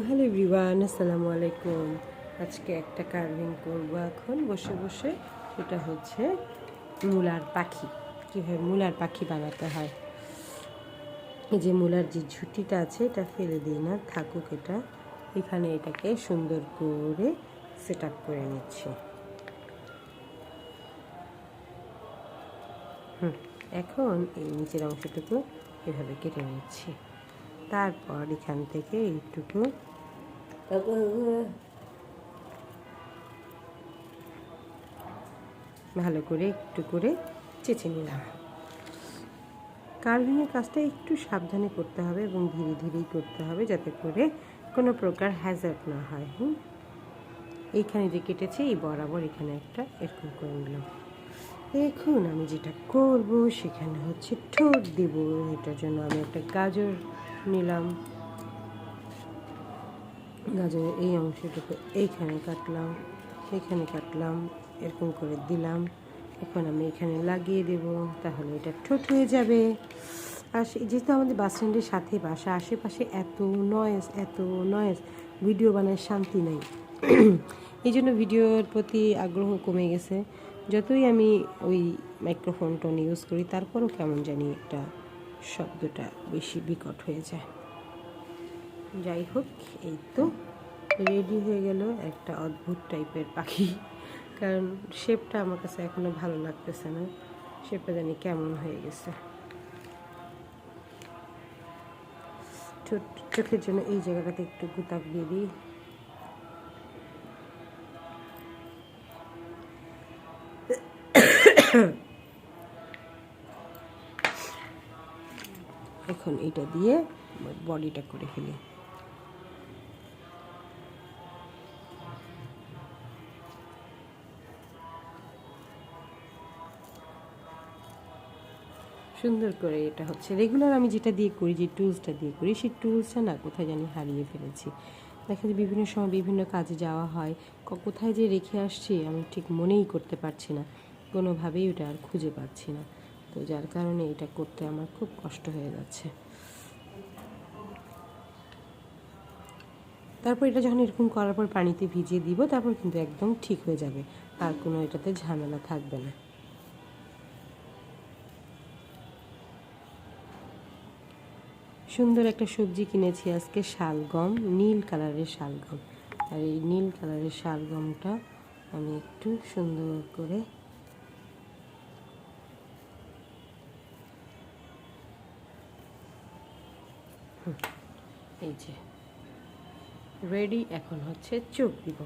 Hello everyone, আসসালামু আলাইকুম। আজকে একটা কার্ভিং করব এখন, বসে বসে। সেটা হচ্ছে মূলার পাখি। কীভাবে মূলার পাখি বানাতে হয়? যে মূলার যে ঝুঁটিটা আছে, এটা ফেলে দিই না, থাকুক এটা। এখানে এটাকে সুন্দর করে সেট আপ করে নিচ্ছি। হুম, এখন এই নিচের অংশটুকু এভাবে কেটে নিচ্ছি। তারপর এখান থেকে এইটুকু ভালো করে একটু করে চেঁচে নিলাম। কার্ভিংয়ের কাজটা একটু সাবধানে করতে হবে এবং ধীরে ধীরেই করতে হবে যাতে করে কোনো প্রকার হ্যাজার্ড না হয় হুম? এইখানে যে কেটেছে এই বরাবর এখানে একটা এরকম করে নিলাম। এখন আমি যেটা করব সেখানে হচ্ছে ঠোঁট দেব। এটার জন্য আমি একটা গাজর নিলাম। গাজরের এই অংশটুকু এইখানে কাটলাম এখানে কাটলাম, এরকম করে দিলাম। এখন আমি এখানে লাগিয়ে দেব, তাহলে এটা ঠোঁট হয়ে যাবে। আর যেহেতু আমাদের বাস স্ট্যান্ডের সাথে বাসা, আশেপাশে এত নয়েজ এত নয়েজ ভিডিও বানায় শান্তি নেই। এই জন্য ভিডিওর প্রতি আগ্রহ কমে গেছে। যতই আমি ওই মাইক্রোফোন টোন ইউজ করি, তারপরও কেমন জানি একটা শব্দটা বেশি বিকট হয়ে যায়। যাই হোক এই তো রেডি হয়ে গেল একটা অদ্ভুত টাইপের পাখি। কারণ শেপটা আমার কাছে এখনও ভালো লাগতেছে না। শেপটা জানি কেমন হয়ে গেছে। চোখের জন্য এই জায়গাটাতে একটু গুতাক দিয়ে দিই। এখন এটা দিয়ে বডিটা করে ফেলি। সুন্দর করে এটা হচ্ছে। রেগুলার আমি যেটা দিয়ে করি, যে টুলসটা দিয়ে করি, সেই টুলসটা না কোথায় জানি হারিয়ে ফেলেছি। দেখা যায় বিভিন্ন সময় বিভিন্ন কাজে যাওয়া হয় কোথায় যে রেখে আসছি আমি ঠিক মনেই করতে পারছি না। কোনোভাবেই ওটা আর খুঁজে পাচ্ছি না। তো যার কারণে এটা করতে আমার খুব কষ্ট হয়ে যাচ্ছে। তারপর এটা যখন এরকম করার পর পানিতে ভিজিয়ে দিব, তারপর কিন্তু একদম ঠিক হয়ে যাবে। আর কোনো এটাতে ঝামেলা থাকবে না। সুন্দর একটা সবজি কিনেছি আজকে শালগম নীল কালারের শালগম আর এই নীল কালারের শালগমটা আমি একটু সুন্দর করে এই যে। রেডি এখন হচ্ছে চোখ দিব।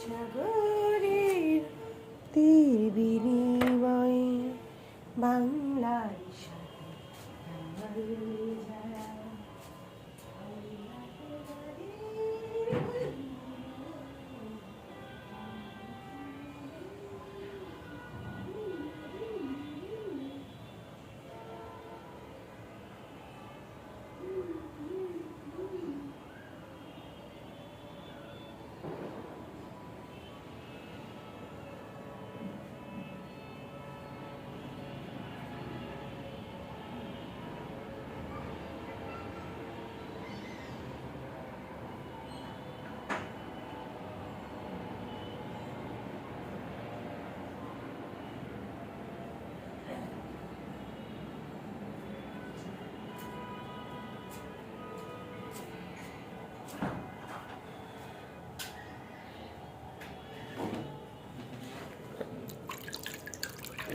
সাগরের তীর বিনিময়ে বাংলার